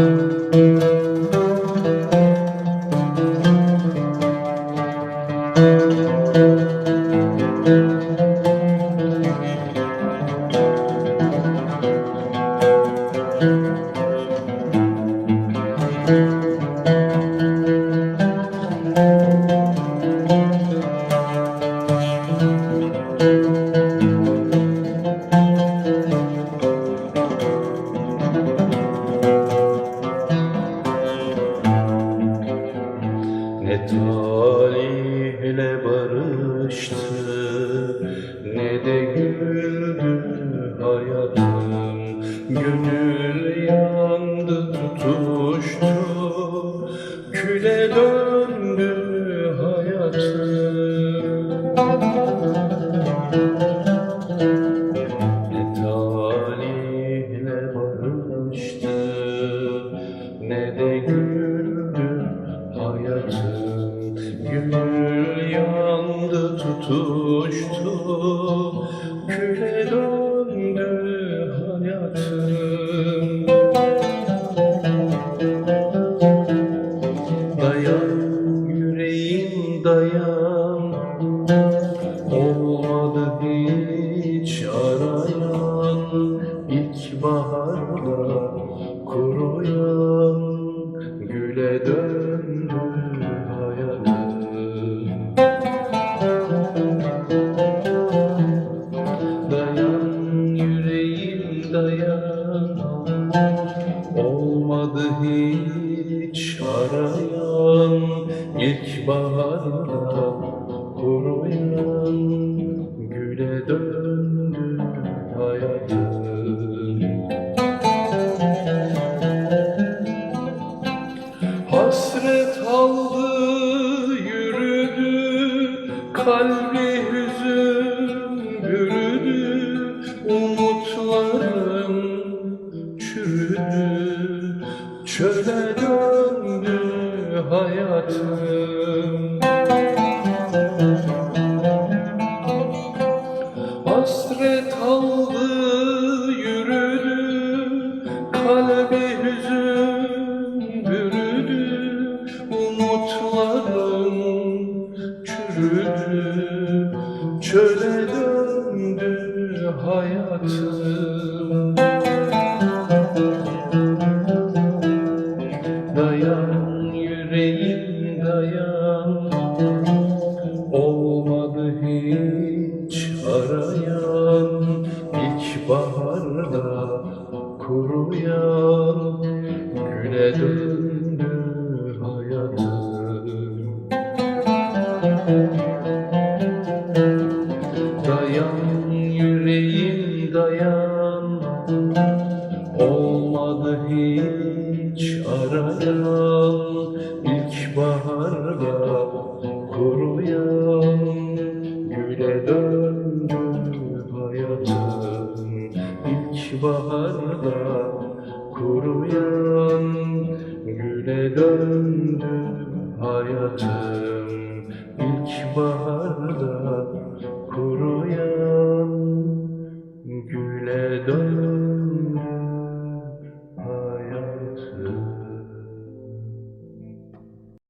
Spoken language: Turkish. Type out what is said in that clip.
Ne talihle barıştı. Ne de güldü hayatım Gönül yandı tutuştu. Küle döndü tutuştu Küle döndü hayatım Dayan yüreğim dayan. Olmadı hiç arayan İlkbaharda kuruyan Güle döndü arayan İlkbaharda kuruyan Güle döndü hayatım Hasret aldı yürüdü Kalbi Çöle döndü hayatım. Hasret aldı yürüdü Kalbi hüzün bürüdü Umutlarım çürüdü. Çöle döndü Olmadı hiç arayan İlkbaharda kuruyan Güle döndü hayatım. Dayan yüreğim dayan. Olmadı hiç arayan İlkbaharda kuruyan İlkbaharda kuruyan Güle döndü hayatım İlkbaharda